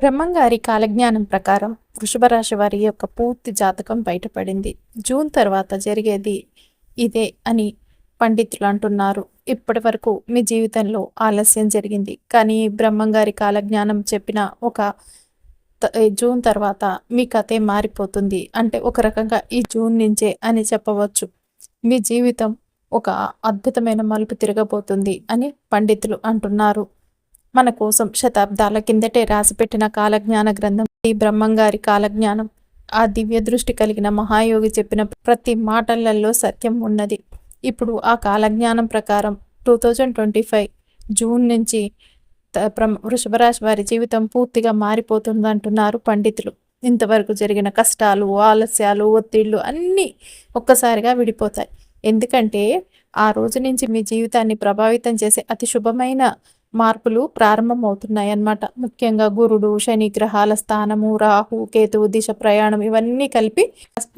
బ్రహ్మంగారి కాలజ్ఞానం ప్రకారం వృషభ రాశి వారి యొక్క పూర్తి జాతకం బయటపడింది. జూన్ తర్వాత జరిగేది ఇదే అని పండితులు అంటున్నారు. ఇప్పటి వరకు మీ జీవితంలో ఆలస్యం జరిగింది. కానీ బ్రహ్మంగారి కాలజ్ఞానం చెప్పిన ఒక జూన్ తర్వాత మీ కథే మారిపోతుంది. అంటే ఒక రకంగా ఈ జూన్ నుంచే అని చెప్పవచ్చు. మీ జీవితం ఒక అద్భుతమైన మలుపు తిరగబోతుంది అని పండితులు అంటున్నారు. మన కోసం శతాబ్దాల కిందటే రాసిపెట్టిన కాలజ్ఞాన గ్రంథం. ఈ బ్రహ్మంగారి కాలజ్ఞానం. ఆ దివ్య దృష్టి కలిగిన మహాయోగి చెప్పిన ప్రతి మాటలలో సత్యం ఉన్నది. ఇప్పుడు ఆ కాలజ్ఞానం ప్రకారం two thousand twenty five June నుంచి త- వృషభరాశి వారి జీవితం పూర్తిగా మారిపోతుంది అంటున్నారు పండితులు. ఇంతవరకు జరిగిన కష్టాలు ఆలస్యాలు ఒత్తిళ్ళు అన్నీ ఒక్కసారిగా విడిపోతాయి. ఎందుకంటే ఆ రోజు నుంచి మీ జీవితాన్ని ప్రభావితం చేసే అతి శుభమైన మార్పులు ప్రారంభమవుతున్నాయి అన్నమాట ముఖ్యంగా గురుడు శని గ్రహాల స్థానము రాహు కేతువు దిశ ప్రయాణం ఇవన్నీ కలిపి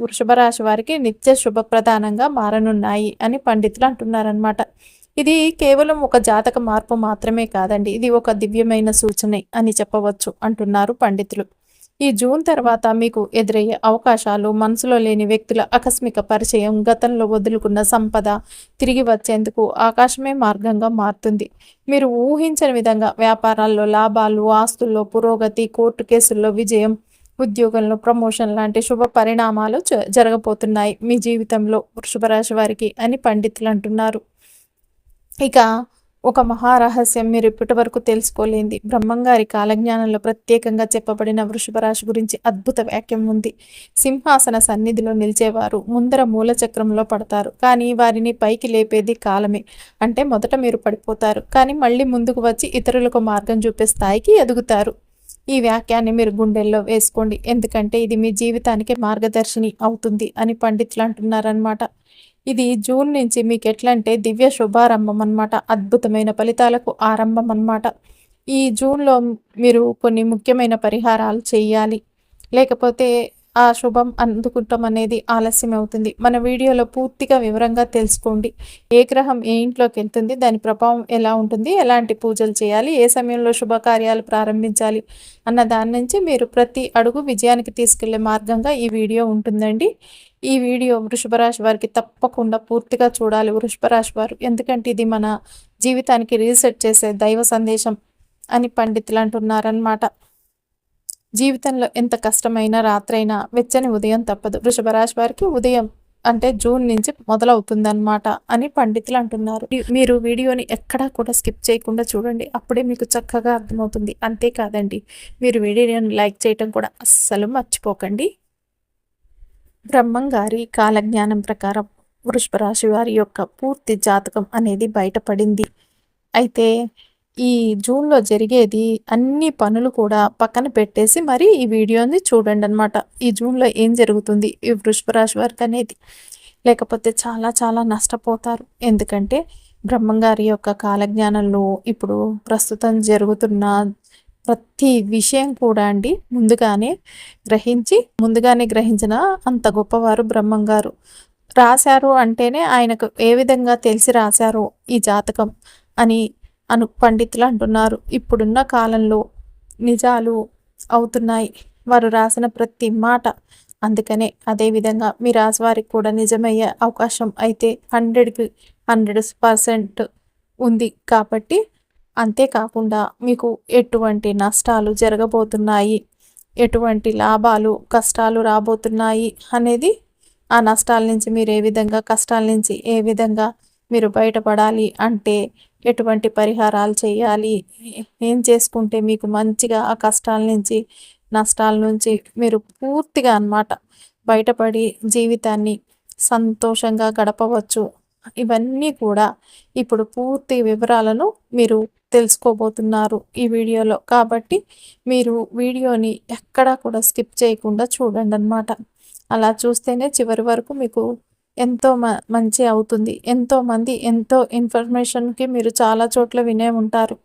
వృషభ రాశి వారికి నిత్య శుభప్రదానంగా మారనున్నాయి అని పండితులు అంటున్నారనమాట ఇది కేవలం ఒక జాతక మార్పు మాత్రమే కాదండి. ఇది ఒక దివ్యమైన సూచనే అని చెప్పవచ్చు అంటున్నారు పండితులు. ఈ జూన్ తర్వాత మీకు ఎదురయ్యే అవకాశాలు మనసులో లేని వ్యక్తుల ఆకస్మిక పరిచయం గతంలో వదులుకున్న సంపద తిరిగి వచ్చేందుకు ఆకాశమే మార్గంగా మారుతుంది. మీరు ఊహించని విధంగా వ్యాపారాల్లో లాభాలు ఆస్తుల్లో పురోగతి కోర్టు కేసుల్లో విజయం ఉద్యోగంలో ప్రమోషన్ లాంటి శుభ పరిణామాలు జ- జరగబోతున్నాయి. మీ జీవితంలో వృషభ రాశి వారికి అని పండితులు అంటున్నారు. ఇక ఒక మహారహస్యం మీరు ఇప్పటి వరకు తెలుసుకోలేంది. బ్రహ్మంగారి కాలజ్ఞానంలో ప్రత్యేకంగా చెప్పబడిన వృషభరాశి గురించి అద్భుత వాక్యం ఉంది. సింహాసన సన్నిధిలో నిలిచేవారు ముందర మూల చక్రంలో పడతారు. కానీ వారిని పైకి లేపేది కాలమే. అంటే మొదట మీరు పడిపోతారు. కానీ మళ్ళీ ముందుకు వచ్చి ఇతరులకు మార్గం చూపే స్థాయికి ఎదుగుతారు. ఈ వాక్యాన్ని మీరు గుండెల్లో వేసుకోండి. ఎందుకంటే ఇది మీ జీవితానికి మార్గదర్శిని అవుతుంది అని పండితులు అంటున్నారనమాట ఇది జూన్ నుంచి మీకు ఎట్లంటే దివ్య శుభారంభం అన్నమాట. అద్భుతమైన ఫలితాలకు ఆరంభం అన్నమాట. ఈ జూన్లో మీరు కొన్ని ముఖ్యమైన పరిహారాలు చేయాలి లేకపోతే ఆ శుభం అందుకుంటాం అనేది ఆలస్యం అవుతుంది. మన వీడియోలో పూర్తిగా వివరంగా తెలుసుకోండి. ఏ గ్రహం ఏ ఇంట్లోకి వెళ్తుంది దాని ప్రభావం ఎలా ఉంటుంది ఎలాంటి పూజలు చేయాలి ఏ సమయంలో శుభకార్యాలు ప్రారంభించాలి అన్న దాని నుంచి మీరు ప్రతి అడుగు విజయానికి తీసుకెళ్ళే మార్గంగా ఈ వీడియో ఉంటుందండి. ఈ వీడియో వృషభ రాశి వారికి తప్పకుండా పూర్తిగా చూడాలి. వృషభ రాశి వారు ఎందుకంటే ఇది మన జీవితానికి రీసెట్ చేసే దైవ సందేశం అని పండితులు అంటున్నారనమాట జీవితంలో ఎంత కష్టమైన రాత్రైనా వెచ్చని ఉదయం తప్పదు. వృషభ రాశి వారికి ఉదయం అంటే జూన్ నుంచి మొదలవుతుందన్నమాట అని పండితులు అంటున్నారు. మీరు వీడియోని ఎక్కడా కూడా స్కిప్ చేయకుండా చూడండి. అప్పుడే మీకు చక్కగా అర్థమవుతుంది. అంతేకాదండి మీరు వీడియోని లైక్ చేయటం కూడా అస్సలు మర్చిపోకండి. బ్రహ్మం గారి కాలజ్ఞానం ప్రకారం వృషభ రాశి వారి యొక్క పూర్తి జాతకం అనేది బయటపడింది. అయితే ఈ జూన్లో జరిగేది అన్ని పనులు కూడా పక్కన పెట్టేసి మరి ఈ వీడియోని చూడండి అనమాట ఈ జూన్లో ఏం జరుగుతుంది? ఈ వృషభ రాశి వారికి అనేది లేకపోతే చాలా చాలా నష్టపోతారు. ఎందుకంటే బ్రహ్మంగారి యొక్క కాలజ్ఞానంలో ఇప్పుడు ప్రస్తుతం జరుగుతున్న ప్రతి విషయం కూడా అండి ముందుగానే గ్రహించి ముందుగానే గ్రహించిన అంత గొప్పవారు బ్రహ్మంగారు. రాశారు అంటేనే ఆయనకు ఏ విధంగా తెలిసి రాశారో ఈ జాతకం అని అను పండితులు అంటున్నారు. ఇప్పుడున్న కాలంలో నిజాలు అవుతున్నాయి. వారు రాసిన ప్రతి మాట అందుకనే అదే విధంగా మీ రాశి వారికి కూడా నిజమయ్యే అవకాశం అయితే హండ్రెడ్కి హండ్రెడ్ పర్సెంట్ ఉంది కాబట్టి అంతేకాకుండా మీకు ఎటువంటి నష్టాలు జరగబోతున్నాయి ఎటువంటి లాభాలు కష్టాలు రాబోతున్నాయి అనేది ఆ నష్టాల నుంచి మీరు ఏ విధంగా కష్టాల నుంచి ఏ విధంగా మీరు బయటపడాలి అంటే ఎటువంటి పరిహారాలు చేయాలి ఏం చేసుకుంటే మీకు మంచిగా ఆ కష్టాల నుంచి నష్టాల నుంచి మీరు పూర్తిగా అన్నమాట బయటపడి జీవితాన్ని సంతోషంగా గడపవచ్చు. ఇవన్నీ కూడా ఇప్పుడు పూర్తి వివరాలను మీరు తెలుసుకోబోతున్నారు ఈ వీడియోలో. కాబట్టి మీరు వీడియోని ఎక్కడా కూడా స్కిప్ చేయకుండా చూడండి అన్నమాట అలా చూస్తేనే చివరి వరకు మీకు ఎంతో మ మంచి అవుతుంది. ఎంతో మంది ఎంతో ఇన్ఫర్మేషన్కి మీరు చాలా చోట్ల వినే ఉంటారు.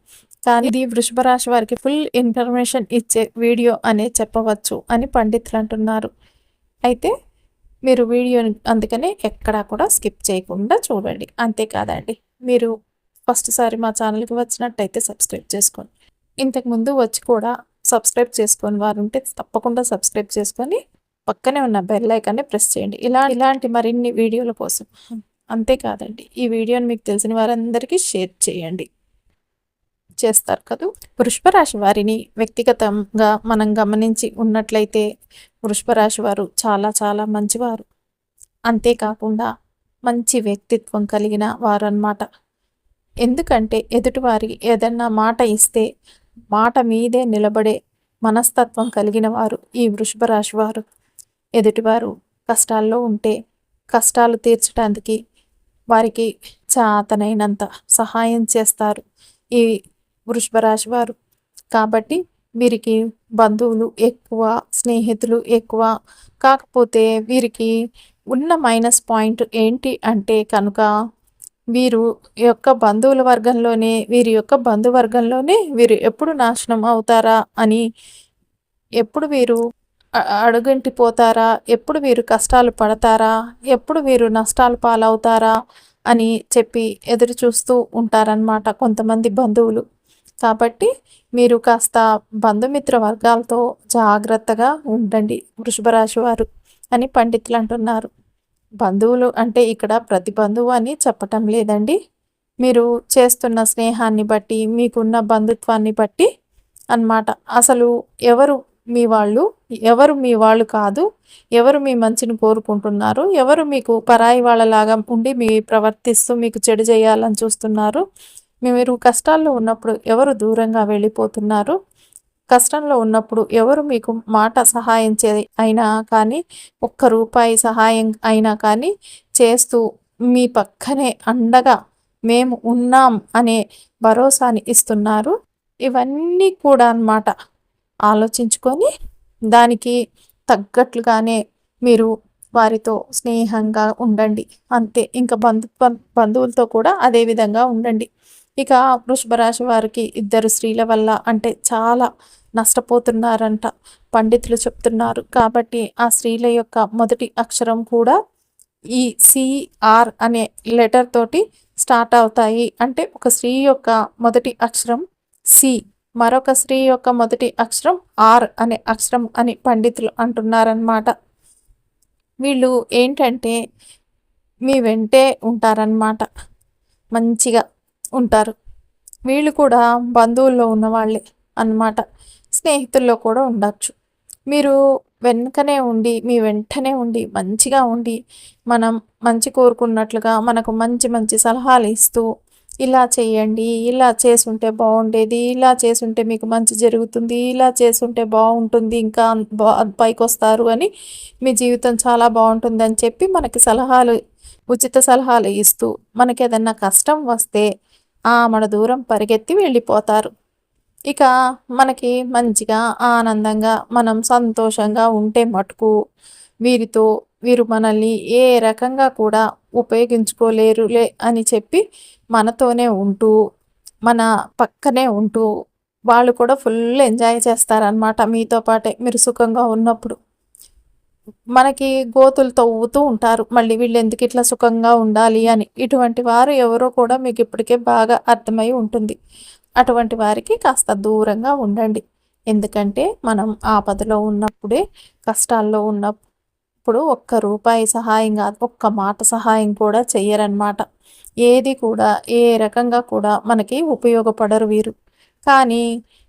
కానీ ఇది వృషభ రాశి వారికి ఫుల్ ఇన్ఫర్మేషన్ ఇచ్చే వీడియో అనే చెప్పవచ్చు అని పండితులు అంటున్నారు. అయితే మీరు వీడియోని అందుకని ఎక్కడా కూడా స్కిప్ చేయకుండా చూడండి. అంతేకాదండి మీరు ఫస్ట్ సారి మా ఛానల్కి వచ్చినట్టయితే సబ్స్క్రైబ్ చేసుకోండి. ఇంతకుముందు వచ్చి కూడా సబ్స్క్రైబ్ చేసుకొని వారు ఉంటే తప్పకుండా సబ్స్క్రైబ్ చేసుకొని పక్కనే ఉన్న బెల్ ఐకాన్ని ప్రెస్ చేయండి. ఇలా ఇలాంటి మరిన్ని వీడియోల కోసం. అంతేకాదండి ఈ వీడియోని మీకు తెలిసిన వారందరికీ షేర్ చేయండి. చేస్తారు కదా? వృషభ రాశి వారిని వ్యక్తిగతంగా మనం గమనించి ఉన్నట్లయితే వృషభ రాశి వారు చాలా చాలా మంచివారు. అంతేకాకుండా మంచి వ్యక్తిత్వం కలిగిన వారు అన్నమాట ఎందుకంటే ఎదుటివారి ఏదన్నా మాట ఇస్తే మాట మీదే నిలబడే మనస్తత్వం కలిగిన వారు ఈ వృషభ రాశి వారు. ఎదుటివారు కష్టాల్లో ఉంటే కష్టాలు తీర్చడానికి వారికి చాతనైనంత సహాయం చేస్తారు. ఈ వృషభ రాశి వారు కాబట్టి వీరికి బంధువులు ఎక్కువ స్నేహితులు ఎక్కువ. కాకపోతే వీరికి ఉన్న మైనస్ పాయింట్ ఏంటి అంటే కనుక వీరు యొక్క బంధువుల వర్గంలోనే వీరి యొక్క బంధువర్గంలోనే వీరు ఎప్పుడు నాశనం అవుతారా అని ఎప్పుడు వీరు అడుగంటిపోతారా? ఎప్పుడు వీరు కష్టాలు పడతారా? ఎప్పుడు వీరు నష్టాలు పాలవుతారా? అని చెప్పి ఎదురు చూస్తూ ఉంటారనమాట కొంతమంది బంధువులు. కాబట్టి మీరు కాస్త బంధుమిత్ర వర్గాలతో జాగ్రత్తగా ఉండండి వృషభ రాశి వారు అని పండితులు అంటున్నారు. బంధువులు అంటే ఇక్కడ ప్రతి బంధువు అని చెప్పటం లేదండి. మీరు చేస్తున్న స్నేహాన్ని బట్టి మీకున్న బంధుత్వాన్ని బట్టి అన్నమాట. అసలు ఎవరు మీ వాళ్ళు? ఎవరు మీ వాళ్ళు కాదు? ఎవరు మీ మంచిని కోరుకుంటున్నారు? ఎవరు మీకు పరాయి వాళ్ళలాగా ఉండి మీ ప్రవర్తిస్తూ మీకు చెడు చేయాలని చూస్తున్నారు? మీరు కష్టాల్లో ఉన్నప్పుడు ఎవరు దూరంగా వెళ్ళిపోతున్నారు? కష్టంలో ఉన్నప్పుడు ఎవరు మీకు మాట సహాయం చే అయినా కానీ ఒక్క రూపాయి సహాయం అయినా కానీ చేస్తూ మీ పక్కనే అండగా మేము ఉన్నాం అనే భరోసాని ఇస్తున్నారు. ఇవన్నీ కూడా అన్నమాట. ఆలోచించుకొని దానికి తగ్గట్లుగానే మీరు వారితో స్నేహంగా ఉండండి. అంతే. ఇంకా బంధు బంధువులతో కూడా అదే విధంగా ఉండండి. ఇక వృషభ రాశి వారికి ఇద్దరు స్త్రీల వల్ల అంటే చాలా నష్టపోతున్నారంట పండితులు చెప్తున్నారు. కాబట్టి ఆ స్త్రీల యొక్క మొదటి అక్షరం కూడా ఈ సిఆర్ అనే లెటర్ తోటి స్టార్ట్ అవుతాయి. అంటే ఒక స్త్రీ యొక్క మొదటి అక్షరం సి మరొక స్త్రీ యొక్క మొదటి అక్షరం ఆర్ అనే అక్షరం అని పండితులు అంటున్నారనమాట వీళ్ళు ఏంటంటే మీ వెంటే ఉంటారనమాట మంచిగా ఉంటారు. వీళ్ళు కూడా బంధువుల్లో ఉన్నవాళ్ళే అన్నమాట. స్నేహితుల్లో కూడా ఉండొచ్చు. మీరు వెనుకనే ఉండి మీ వెంటనే ఉండి మంచిగా ఉండి మనం మంచి కోరుకున్నట్లుగా మనకు మంచి మంచి సలహాలు ఇస్తూ ఇలా చేయండి ఇలా చేసుంటే బాగుండేది ఇలా చేసుంటే మీకు మంచి జరుగుతుంది ఇలా చేసుంటే బాగుంటుంది ఇంకా బా పైకి వస్తారు అని మీ జీవితం చాలా బాగుంటుంది అని చెప్పి మనకి సలహాలు ఉచిత సలహాలు ఇస్తూ మనకి ఏదన్నా కష్టం వస్తే మన దూరం పరిగెత్తి వెళ్ళిపోతారు. ఇక మనకి మంచిగా ఆనందంగా మనం సంతోషంగా ఉంటే మటుకు వీరితో వీరు మనల్ని ఏ రకంగా కూడా ఉపయోగించుకోలేరులే అని చెప్పి మనతోనే ఉంటూ మన పక్కనే ఉంటూ వాళ్ళు కూడా ఫుల్ ఎంజాయ్ చేస్తారనమాట మీతో పాటే మీరు సుఖంగా ఉన్నప్పుడు. మనకి గోతులు తవ్వుతూ ఉంటారు. మళ్ళీ వీళ్ళు ఎందుకు ఇట్లా సుఖంగా ఉండాలి అని. ఇటువంటి వారు ఎవరో కూడా మీకు ఇప్పటికే బాగా అర్థమై ఉంటుంది. అటువంటి వారికి కాస్త దూరంగా ఉండండి. ఎందుకంటే మనం ఆపదలో ఉన్నప్పుడే కష్టాల్లో ఉన్నప్పుడు ఒక్క రూపాయి సహాయం కాదు ఒక్క మాట సహాయం కూడా చెయ్యరనమాట ఏది కూడా ఏ రకంగా కూడా మనకి ఉపయోగపడరు వీరు. కానీ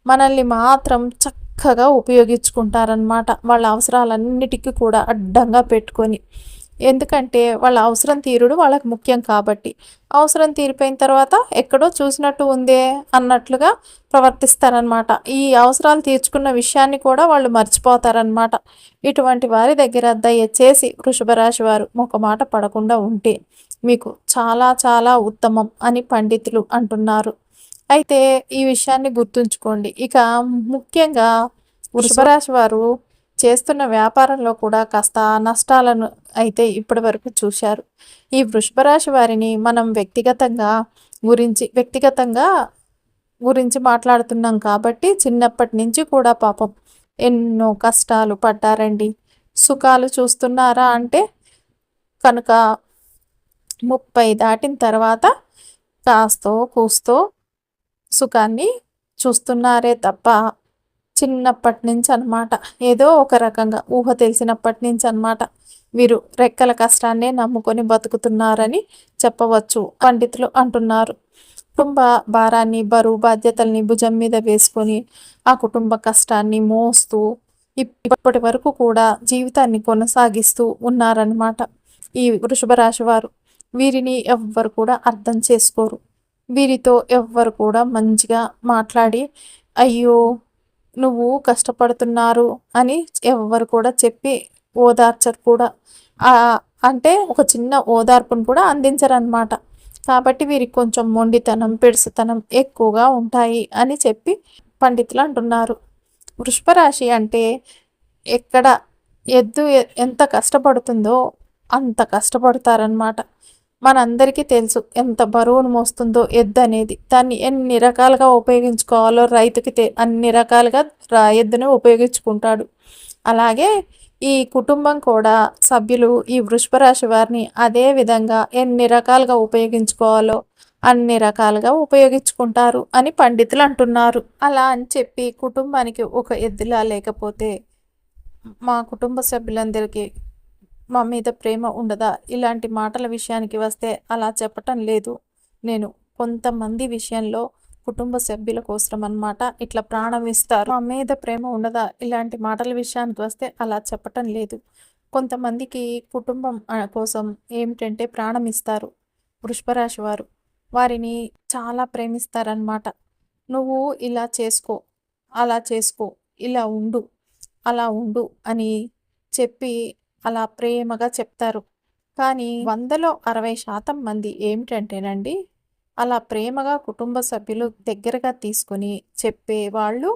మనల్ని మాత్రం చక్క చక్కగా ఉపయోగించుకుంటారనమాట వాళ్ళ అవసరాలన్నిటికీ కూడా అడ్డంగా పెట్టుకొని. ఎందుకంటే వాళ్ళ అవసరం తీరుడు వాళ్ళకి ముఖ్యం కాబట్టి. అవసరం తీరిపోయిన తర్వాత ఎక్కడో చూసినట్టు ఉందే అన్నట్లుగా ప్రవర్తిస్తారనమాట ఈ అవసరాలు తీర్చుకున్న విషయాన్ని కూడా వాళ్ళు మర్చిపోతారనమాట ఇటువంటి వారి దగ్గర దయచేసి చేసి రాశి వారు ఒక మాట పడకుండా ఉంటే మీకు చాలా చాలా ఉత్తమం అని పండితులు అంటున్నారు. అయితే ఈ విషయాన్ని గుర్తుంచుకోండి. ఇక ముఖ్యంగా వృషభరాశి వారు చేస్తున్న వ్యాపారంలో కూడా కాస్త నష్టాలను అయితే ఇప్పటి వరకు చూశారు. ఈ వృషభరాశి వారిని మనం వ్యక్తిగతంగా గురించి వ్యక్తిగతంగా గురించి మాట్లాడుతున్నాం కాబట్టి చిన్నప్పటి నుంచి కూడా పాపం ఎన్నో కష్టాలు పడ్డారండి. సుఖాలు చూస్తున్నారా అంటే కనుక ముప్పై దాటిన తర్వాత కాస్తో కూస్తో సుఖాన్ని చూస్తున్నారే తప్ప చిన్నప్పటి నుంచి అన్నమాట ఏదో ఒక రకంగా ఊహ తెలిసినప్పటి నుంచి అన్నమాట వీరు రెక్కల కష్టాన్నే నమ్ముకొని బతుకుతున్నారని చెప్పవచ్చు పండితులు అంటున్నారు. కుటుంబ భారాన్ని బరువు బాధ్యతల్ని భుజం మీద వేసుకొని ఆ కుటుంబ కష్టాన్ని మోస్తూ ఇప్పటి వరకు కూడా జీవితాన్ని కొనసాగిస్తూ ఉన్నారనమాట ఈ వృషభ రాశి వారు. వీరిని ఎవ్వరు కూడా అర్థం చేసుకోరు. వీరితో ఎవ్వరు కూడా మంచిగా మాట్లాడి అయ్యో నువ్వు కష్టపడుతున్నారు అని ఎవ్వరు కూడా చెప్పి ఓదార్చరు కూడా. అంటే ఒక చిన్న ఓదార్పును కూడా అందించరన్నమాట. కాబట్టి వీరికి కొంచెం మొండితనం పెడుసుతనం ఎక్కువగా ఉంటాయి అని చెప్పి పండితులు అంటున్నారు. వృషభరాశి అంటే ఎక్కడ ఎద్దు ఎంత కష్టపడుతుందో అంత కష్టపడతారనమాట మనందరికీ తెలుసు ఎంత బరువును మోస్తుందో ఎద్దు అనేది. దాన్ని ఎన్ని రకాలుగా ఉపయోగించుకోవాలో రైతుకి అన్ని రకాలుగా ఎద్దునే ఉపయోగించుకుంటాడు. అలాగే ఈ కుటుంబం కూడా సభ్యులు ఈ వృషభరాశి వారిని అదే విధంగా ఎన్ని రకాలుగా ఉపయోగించుకోవాలో అన్ని రకాలుగా ఉపయోగించుకుంటారు అని పండితులు అంటున్నారు. అలా అని చెప్పి కుటుంబానికి ఒక ఎద్దులా లేకపోతే మా కుటుంబ సభ్యులందరికీ మా మీద ప్రేమ ఉండదా? ఇలాంటి మాటల విషయానికి వస్తే అలా చెప్పటం లేదు. నేను కొంతమంది విషయంలో కుటుంబ సభ్యుల కోసం అనమాట ఇట్లా ప్రాణం ఇస్తారు. మా మీద ప్రేమ ఉండదా? ఇలాంటి మాటల విషయానికి వస్తే అలా చెప్పటం లేదు. కొంతమందికి కుటుంబం కోసం ఏమిటంటే ప్రాణం ఇస్తారు. వృషభరాశి వారు వారిని చాలా ప్రేమిస్తారనమాట నువ్వు ఇలా చేసుకో అలా చేసుకో ఇలా ఉండు అలా ఉండు అని చెప్పి అలా ప్రేమగా చెప్తారు. కానీ వందలో అరవై శాతం మంది ఏమిటంటేనండి అలా ప్రేమగా కుటుంబ సభ్యులు దగ్గరగా తీసుకొని చెప్పే వాళ్ళు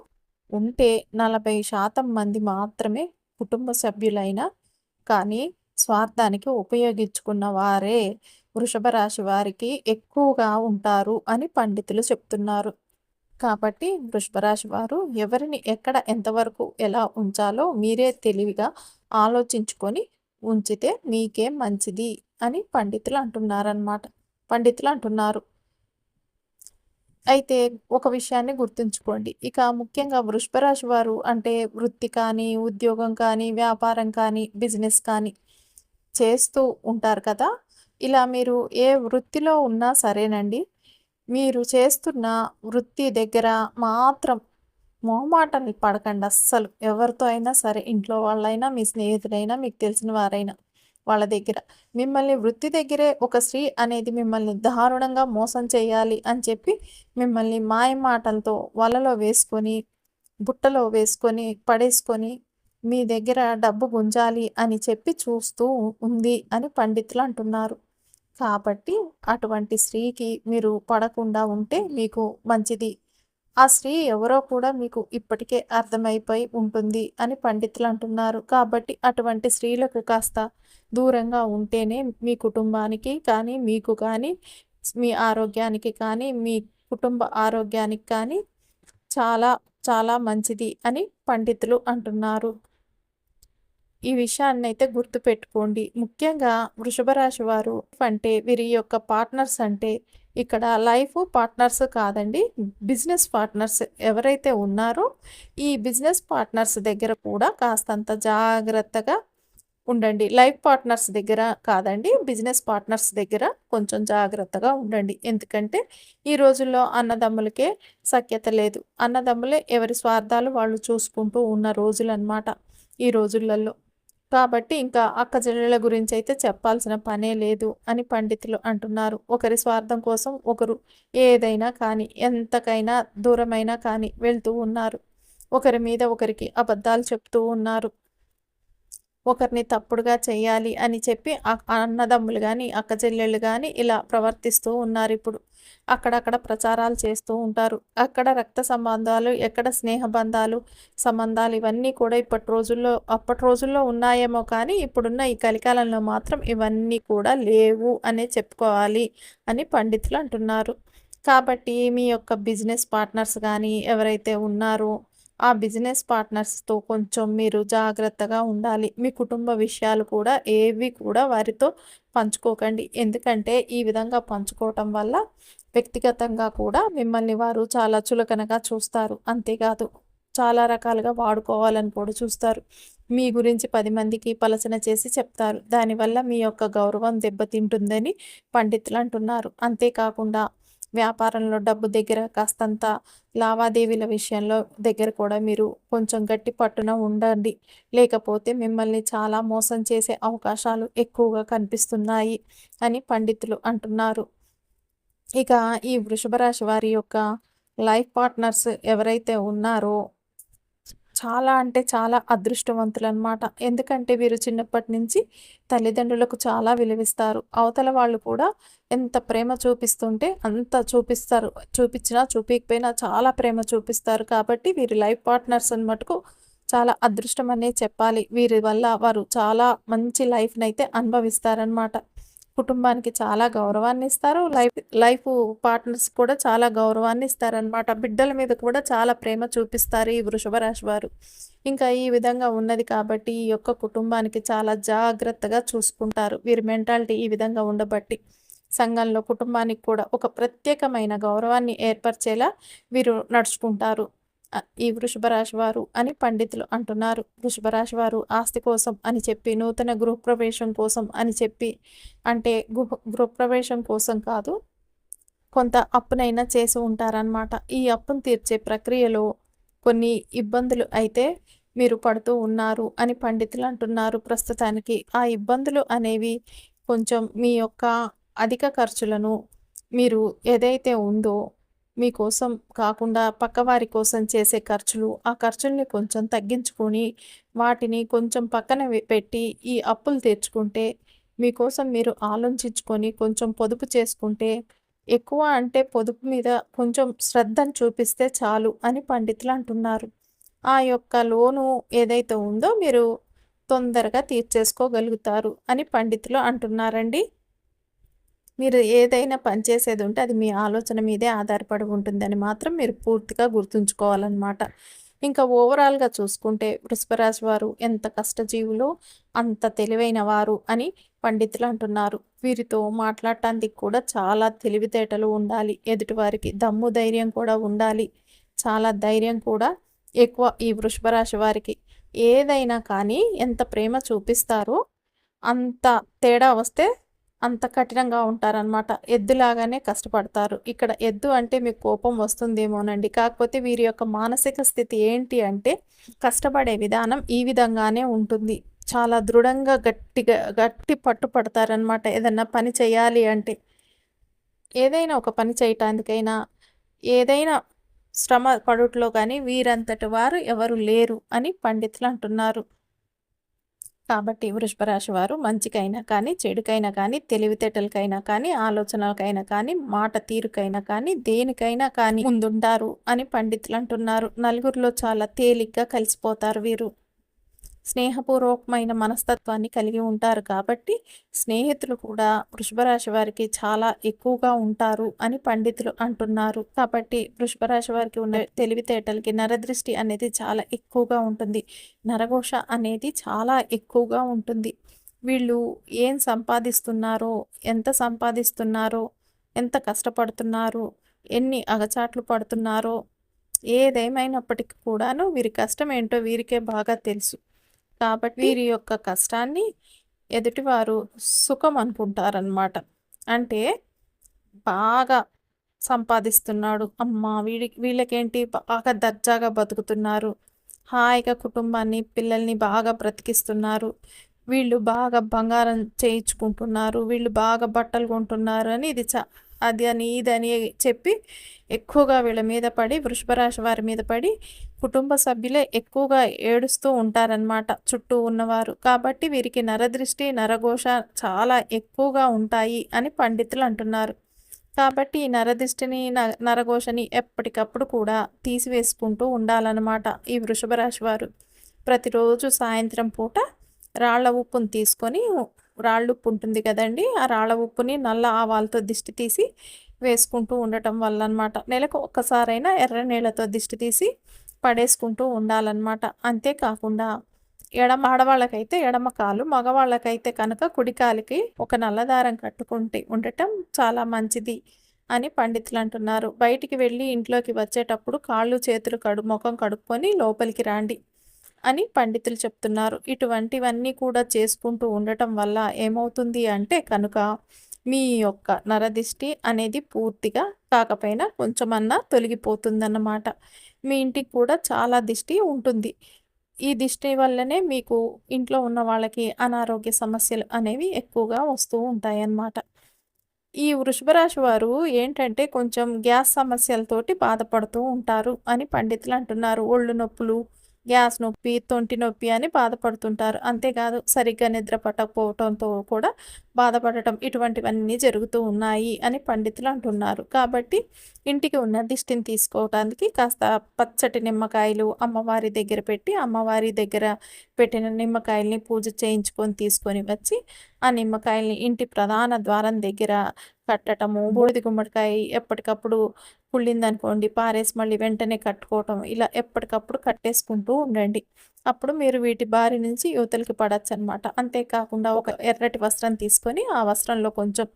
ఉంటే నలభై శాతం మంది మాత్రమే కుటుంబ సభ్యులైనా కానీ స్వార్థానికి ఉపయోగించుకున్న వారే వృషభ రాశి వారికి ఎక్కువగా ఉంటారు అని పండితులు చెప్తున్నారు. కాబట్టి వృషభరాశి వారు ఎవరిని ఎక్కడ ఎంతవరకు ఎలా ఉంచాలో మీరే తెలివిగా ఆలోచించుకొని ఉంచితే మీకే మంచిది అని పండితులు అంటున్నారన్నమాట. పండితులు అంటున్నారు. అయితే ఒక విషయాన్ని గుర్తుంచుకోండి. ఇక ముఖ్యంగా వృషభరాశి వారు అంటే వృత్తి కానీ ఉద్యోగం కానీ వ్యాపారం కానీ బిజినెస్ కానీ చేస్తూ ఉంటారు కదా. ఇలా మీరు ఏ వృత్తిలో ఉన్నా సరేనండి. మీరు చేస్తున్న వృత్తి దగ్గర మాత్రం మొహమాటాన్ని పడకండి అస్సలు. ఎవరితో అయినా సరే ఇంట్లో వాళ్ళైనా మీ స్నేహితులైనా మీకు తెలిసిన వారైనా వాళ్ళ దగ్గర. మిమ్మల్ని వృత్తి దగ్గరే ఒక స్త్రీ అనేది మిమ్మల్ని దారుణంగా మోసం చేయాలి అని చెప్పి మిమ్మల్ని మాయ మాటలతో వలలో వేసుకొని బుట్టలో వేసుకొని పడేసుకొని మీ దగ్గర డబ్బు గుంజాలి అని చెప్పి చూస్తూ ఉంది అని పండితులు అంటున్నారు. కాబట్టి అటువంటి స్త్రీకి మీరు పడకుండా ఉంటే మీకు మంచిది. ఆ స్త్రీ ఎవరో కూడా మీకు ఇప్పటికే అర్థమైపోయి ఉంటుంది అని పండితులు అంటున్నారు. కాబట్టి అటువంటి స్త్రీలకు కాస్త దూరంగా ఉంటేనే మీ కుటుంబానికి కానీ మీకు కానీ మీ ఆరోగ్యానికి కానీ మీ కుటుంబ ఆరోగ్యానికి కానీ చాలా చాలా మంచిది అని పండితులు అంటున్నారు. ఈ విషయాన్ని అయితే గుర్తుపెట్టుకోండి. ముఖ్యంగా వృషభ రాశి వారు అంటే వీరి యొక్క పార్ట్నర్స్ అంటే ఇక్కడ లైఫ్ పార్ట్నర్స్ కాదండి బిజినెస్ పార్ట్నర్స్ ఎవరైతే ఉన్నారో ఈ బిజినెస్ పార్ట్నర్స్ దగ్గర కూడా కాస్తంత జాగ్రత్తగా ఉండండి. లైఫ్ పార్ట్నర్స్ దగ్గర కాదండి బిజినెస్ పార్ట్నర్స్ దగ్గర కొంచెం జాగ్రత్తగా ఉండండి. ఎందుకంటే ఈ రోజుల్లో అన్నదమ్ములకే సఖ్యత లేదు. అన్నదమ్ములే ఎవరి స్వార్థాలు వాళ్ళు చూసుకుంటూ ఉన్న రోజులు అన్నమాట ఈ రోజులలో. కాబట్టి ఇంకా అక్క చెల్లెల గురించి అయితే చెప్పాల్సిన పనే లేదు అని పండితులు అంటున్నారు. ఒకరి స్వార్థం కోసం ఒకరు ఏదైనా కానీ ఎంతకైనా దూరమైనా కానీ వెళ్తూ ఉన్నారు. ఒకరి మీద ఒకరికి అబద్ధాలు చెప్తూ ఉన్నారు. ఒకరిని తప్పుడుగా చేయాలి అని చెప్పి అన్నదమ్ములు కానీ అక్క చెల్లెళ్ళు కానీ ఇలా ప్రవర్తిస్తూ ఉన్నారు ఇప్పుడు. అక్కడక్కడ ప్రచారాలు చేస్తూ ఉంటారు. అక్కడ రక్త సంబంధాలు ఎక్కడ స్నేహ బంధాలు సంబంధాలు ఇవన్నీ కూడా ఇప్పటి రోజుల్లో అప్పటి రోజుల్లో ఉన్నాయేమో కానీ ఇప్పుడున్న ఈ కలికాలంలో మాత్రం ఇవన్నీ కూడా లేవు అనే చెప్పుకోవాలి అని పండితులు అంటున్నారు. కాబట్టి మీ యొక్క బిజినెస్ పార్ట్నర్స్ కానీ ఎవరైతే ఉన్నారో ఆ బిజినెస్ పార్ట్నర్స్తో కొంచెం మీరు జాగ్రత్తగా ఉండాలి. మీ కుటుంబ విషయాలు కూడా ఏవి కూడా వారితో పంచుకోకండి. ఎందుకంటే ఈ విధంగా పంచుకోవటం వల్ల వ్యక్తిగతంగా కూడా మిమ్మల్ని వారు చాలా చులకనగా చూస్తారు. అంతేకాదు చాలా రకాలుగా వాడుకోవాలని కూడా చూస్తారు. మీ గురించి పది మందికి పలసన చేసి చెప్తారు. దానివల్ల మీ యొక్క గౌరవం దెబ్బతింటుందని పండితులు అంటున్నారు. అంతేకాకుండా వ్యాపారంలో డబ్బు దగ్గర కాస్తంత లావాదేవీల విషయంలో దగ్గర కూడా మీరు కొంచెం గట్టి పట్టున ఉండండి. లేకపోతే మిమ్మల్ని చాలా మోసం చేసే అవకాశాలు ఎక్కువగా కనిపిస్తున్నాయి అని పండితులు అంటున్నారు. ఇక ఈ వృషభ రాశి వారి యొక్క లైఫ్ పార్ట్నర్స్ ఎవరైతే ఉన్నారో చాలా అంటే చాలా అదృష్టవంతులు అనమాట ఎందుకంటే వీరు చిన్నప్పటి నుంచి తల్లిదండ్రులకు చాలా విలువిస్తారు. అవతల వాళ్ళు కూడా ఎంత ప్రేమ చూపిస్తుంటే అంత చూపిస్తారు. చూపించినా చూపించకపోయినా చాలా ప్రేమ చూపిస్తారు. కాబట్టి వీరి లైఫ్ పార్ట్నర్స్ మటుకు చాలా అదృష్టం అనే చెప్పాలి. వీరి వల్ల వారు చాలా మంచి లైఫ్ని అయితే అనుభవిస్తారనమాట కుటుంబానికి చాలా గౌరవాన్ని ఇస్తారు లైఫ్ లైఫ్ పార్ట్నర్స్ కూడా చాలా గౌరవాన్ని ఇస్తారనమాట బిడ్డల మీద కూడా చాలా ప్రేమ చూపిస్తారు ఈ వృషభ రాశి వారు. ఇంకా ఈ విధంగా ఉన్నది కాబట్టి ఈ యొక్క కుటుంబానికి చాలా జాగ్రత్తగా చూసుకుంటారు. వీరి మెంటాలిటీ ఈ విధంగా ఉండబట్టి సంఘంలో కుటుంబానికి కూడా ఒక ప్రత్యేకమైన గౌరవాన్ని ఏర్పరిచేలా వీరు నడుచుకుంటారు. ఈ వృషభరాశి వారు అని పండితులు అంటున్నారు. వృషభరాశి వారు ఆస్తి కోసం అని చెప్పి నూతన గృహప్రవేశం కోసం అని చెప్పి అంటే గృహ గృహప్రవేశం కోసం కాదు కొంత అప్పునైనా చేసి ఉంటారనమాట ఈ అప్పును తీర్చే ప్రక్రియలో కొన్ని ఇబ్బందులు అయితే మీరు పడుతూ ఉన్నారు అని పండితులు అంటున్నారు. ప్రస్తుతానికి ఆ ఇబ్బందులు అనేవి కొంచెం మీ యొక్క అధిక ఖర్చులను మీరు ఏదైతే ఉందో మీకోసం కాకుండా పక్కవారి కోసం చేసే ఖర్చులు ఆ ఖర్చుల్ని కొంచెం తగ్గించుకొని వాటిని కొంచెం పక్కన పెట్టి ఈ అప్పులు తెచ్చుకుంటే మీకోసం మీరు ఆలోచించుకొని కొంచెం పొదుపు చేసుకుంటే ఎక్కువ అంటే పొదుపు మీద కొంచెం శ్రద్ధను చూపిస్తే చాలు అని పండితులు అంటున్నారు. ఆ యొక్క లోను ఏదైతే ఉందో మీరు తొందరగా తీర్చేసుకోగలుగుతారు అని పండితులు అంటున్నారండి. మీరు ఏదైనా పని చేసేది ఉంటే అది మీ ఆలోచన మీదే ఆధారపడి ఉంటుందని మాత్రం మీరు పూర్తిగా గుర్తుంచుకోవాలన్నమాట. ఇంకా ఓవరాల్గా చూసుకుంటే వృషభరాశి వారు ఎంత కష్టజీవులో అంత తెలివైన వారు అని పండితులు అంటున్నారు. వీరితో మాట్లాడటానికి కూడా చాలా తెలివితేటలు ఉండాలి. ఎదుటివారికి దమ్ము ధైర్యం కూడా ఉండాలి. చాలా ధైర్యం కూడా ఎక్కువ ఈ వృషభరాశి వారికి. ఏదైనా కానీ ఎంత ప్రేమ చూపిస్తారో అంత తేడా వస్తే అంత కఠినంగా ఉంటారనమాట ఎద్దులాగానే కష్టపడతారు. ఇక్కడ ఎద్దు అంటే మీకు కోపం వస్తుందేమోనండి. కాకపోతే వీరి యొక్క మానసిక స్థితి ఏంటి అంటే కష్టపడే విధానం ఈ విధంగానే ఉంటుంది. చాలా దృఢంగా గట్టిగా గట్టి పట్టుపడతారనమాట ఏదన్నా పని చేయాలి అంటే ఏదైనా ఒక పని చేయటానికైనా ఏదైనా శ్రమ పడుట్లో కానీ వీరంతటి వారు ఎవరు లేరు అని పండితులు అంటున్నారు. కాబట్టి వృషభరాశి వారు మంచికైనా కానీ చెడుకైనా కానీ తెలివితేటలకైనా కానీ ఆలోచనలకైనా కానీ మాట తీరుకైనా కానీ దేనికైనా కానీ ముందుంటారు అని పండితులు అంటున్నారు నలుగురిలో చాలా తేలిగ్గా కలిసిపోతారు వీరు. స్నేహపూర్వకమైన మనస్తత్వాన్ని కలిగి ఉంటారు కాబట్టి స్నేహితులు కూడా వృషభరాశి వారికి చాలా ఎక్కువగా ఉంటారు అని పండితులు అంటున్నారు. కాబట్టి వృషభరాశి వారికి ఉన్న తెలివితేటలకి నరదృష్టి అనేది చాలా ఎక్కువగా ఉంటుంది. నరఘోష అనేది చాలా ఎక్కువగా ఉంటుంది. వీళ్ళు ఏం సంపాదిస్తున్నారో ఎంత సంపాదిస్తున్నారో ఎంత కష్టపడుతున్నారో ఎన్ని అగచాట్లు పడుతున్నారో ఏదేమైనప్పటికీ కూడాను వీరి కష్టం ఏంటో వీరికే బాగా తెలుసు. కాబట్టి వీరి యొక్క కష్టాన్ని ఎదుటివారు సుఖం అనుకుంటారనమాట అంటే బాగా సంపాదిస్తున్నాడు. అమ్మ వీడి వీళ్ళకేంటి? బాగా దర్జాగా బతుకుతున్నారు. హాయిగా కుటుంబాన్ని పిల్లల్ని బాగా బ్రతికిస్తున్నారు. వీళ్ళు బాగా బంగారం చేయించుకుంటున్నారు. వీళ్ళు బాగా బట్టలు కొంటున్నారు అని ఇది చ అది అని ఇది అని చెప్పి ఎక్కువగా వీళ్ళ మీద పడి వృషభరాశి వారి మీద పడి కుటుంబ సభ్యులే ఎక్కువగా ఏడుస్తూ ఉంటారనమాట చుట్టూ ఉన్నవారు. కాబట్టి వీరికి నరదృష్టి నరఘోష చాలా ఎక్కువగా ఉంటాయి అని పండితులు అంటున్నారు. కాబట్టి ఈ నరదృష్టిని నరఘోషని ఎప్పటికప్పుడు కూడా తీసివేసుకుంటూ ఉండాలన్నమాట ఈ వృషభ రాశి వారు. ప్రతిరోజు సాయంత్రం పూట రాళ్ళ ఉప్పును తీసుకొని రాళ్ళు ఉప్పు ఉంటుంది కదండి. ఆ రాళ్ళ ఉప్పుని నల్ల ఆవాలతో దిష్టి తీసి వేసుకుంటూ ఉండటం వల్ల అనమాట నెలకు ఒక్కసారైనా ఎర్ర నీళ్ళతో దిష్టి తీసి పడేసుకుంటూ ఉండాలన్నమాట అంతేకాకుండా ఎడమ ఆడవాళ్ళకైతే ఎడమ కాలు మగవాళ్ళకైతే కనుక కుడికాలికి ఒక నల్లదారం కట్టుకుంటే ఉండటం చాలా మంచిది అని పండితులు అంటున్నారు. బయటికి వెళ్ళి ఇంట్లోకి వచ్చేటప్పుడు కాళ్ళు చేతులు కడు ముఖం కడుక్కొని లోపలికి రాండి. అని పండితులు చెప్తున్నారు. ఇటువంటివన్నీ కూడా చేసుకుంటూ ఉండటం వల్ల ఏమవుతుంది అంటే కనుక మీ యొక్క నరదిష్టి అనేది పూర్తిగా కాకపోయినా కొంచెమన్నా తొలగిపోతుందన్నమాట. మీ ఇంటికి కూడా చాలా దిష్టి ఉంటుంది. ఈ దిష్టి వల్లనే మీకు ఇంట్లో ఉన్న వాళ్ళకి అనారోగ్య సమస్యలు అనేవి ఎక్కువగా వస్తూ ఉంటాయన్నమాట. ఈ వృషభరాశి వారు ఏంటంటే కొంచెం గ్యాస్ సమస్యలతోటి బాధపడుతూ ఉంటారు అని పండితులు అంటున్నారు. ఒళ్ళు నొప్పులు గ్యాస్ నొప్పి తొంటి నొప్పి అని బాధపడుతుంటారు. అంతేకాదు సరిగ్గా నిద్ర పట్టకపోవడంతో కూడా బాధపడటం ఇటువంటివన్నీ జరుగుతూ ఉన్నాయి అని పండితులు అంటున్నారు. కాబట్టి ఇంటికి ఉన్న దిష్టిని తీసుకోవడానికి కాస్త పచ్చటి నిమ్మకాయలు అమ్మవారి దగ్గర పెట్టి అమ్మవారి దగ్గర పెట్టిన నిమ్మకాయల్ని పూజ చేయించుకొని తీసుకొని వచ్చి ఆ నిమ్మకాయల్ని ఇంటి ప్రధాన ద్వారం దగ్గర కట్టటము బూడిద గుమ్మడికాయ ఎప్పటికప్పుడు కుళ్ళిందనుకోండి పారేసి మళ్ళీ వెంటనే కట్టుకోవటం ఇలా ఎప్పటికప్పుడు కట్టేసుకుంటూ ఉండండి. అప్పుడు మీరు వీటి బారి నుంచి యువతలకి పడచ్చు అనమాట అంతేకాకుండా ఒక ఎర్రటి వస్త్రం తీసుకొని ఆ వస్త్రంలో కొంచెం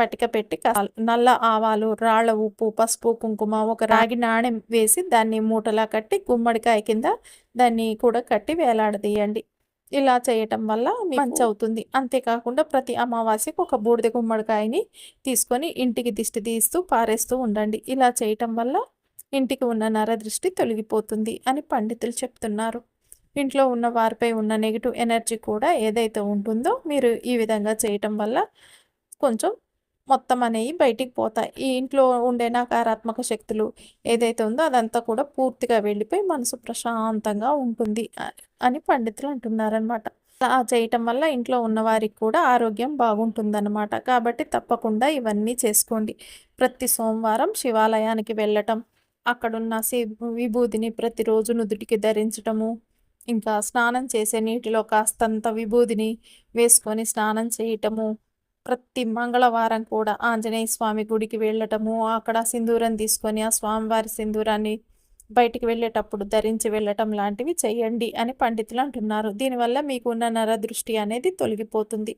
పటిక పెట్టి నల్ల ఆవాలు రాళ్ళ ఉప్పు పసుపు కుంకుమ ఒక రాగి నాణెం వేసి దాన్ని మూటలా కట్టి గుమ్మడికాయ కింద దాన్ని కూడా కట్టి వేలాడదీయండి. ఇలా చేయటం వల్ల మంచి అవుతుంది అంతేకాకుండా ప్రతి అమావాస్యకు ఒక బూడిద గుమ్మడికాయని తీసుకొని ఇంటికి దిష్టి తీస్తూ పారేస్తూ ఉండండి. ఇలా చేయటం వల్ల ఇంటికి ఉన్న నర దృష్టి తొలగిపోతుంది అని పండితులు చెప్తున్నారు. ఇంట్లో ఉన్న వారిపై ఉన్న నెగిటివ్ ఎనర్జీ కూడా ఏదైతే ఉంటుందో మీరు ఈ విధంగా చేయటం వల్ల కొంచెం మొత్తం అనేవి బయటికి పోతాయి. ఈ ఇంట్లో ఉండే నకారాత్మక శక్తులు ఏదైతే ఉందో అదంతా కూడా పూర్తిగా వెళ్ళిపోయి మనసు ప్రశాంతంగా ఉంటుంది అని పండితులు అంటున్నారనమాట అలా చేయటం వల్ల ఇంట్లో ఉన్నవారికి కూడా ఆరోగ్యం బాగుంటుందన్నమాట. కాబట్టి తప్పకుండా ఇవన్నీ చేసుకోండి. ప్రతి సోమవారం శివాలయానికి వెళ్ళటం అక్కడున్న విభూతిని ప్రతిరోజు నుదుటికి ధరించటము ఇంకా స్నానం చేసే నీటిలో కాస్తంత విభూతిని వేసుకొని స్నానం చేయటము ప్రతి మంగళవారం కూడా ఆంజనేయ స్వామి గుడికి వెళ్ళటము అక్కడ సింధూరం తీసుకొని ఆ స్వామివారి సింధూరాన్ని బయటికి వెళ్ళేటప్పుడు ధరించి వెళ్ళటం లాంటివి చేయండి అని పండితులు అంటున్నారు. దీనివల్ల మీకున్న నర దృష్టి అనేది తొలగిపోతుంది.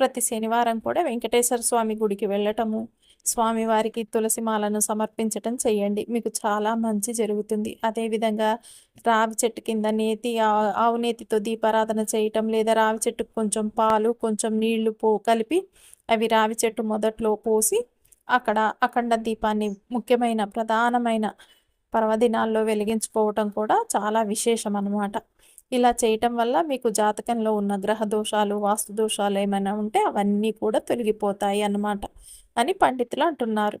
ప్రతి శనివారం కూడా వెంకటేశ్వర స్వామి గుడికి వెళ్ళటము స్వామివారికి తులసి మాలను సమర్పించటం చేయండి. మీకు చాలా మంచి జరుగుతుంది. అదేవిధంగా రావి చెట్టు కింద నేతి ఆవు నేతితో దీపారాధన చేయటం లేదా రావి చెట్టుకు కొంచెం పాలు కొంచెం నీళ్ళు పో కలిపి అవి రావి చెట్టు మొదట్లో పోసి అక్కడ అఖండ దీపాన్ని ముఖ్యమైన ప్రధానమైన పర్వదినాల్లో వెలిగించుకోవటం కూడా చాలా విశేషం అన్నమాట ఇలా చేయటం వల్ల మీకు జాతకంలో ఉన్న గ్రహ దోషాలు వాస్తు దోషాలు ఏమైనా ఉంటే అవన్నీ కూడా తొలగిపోతాయి అన్నమాట అని పండితులు అంటున్నారు.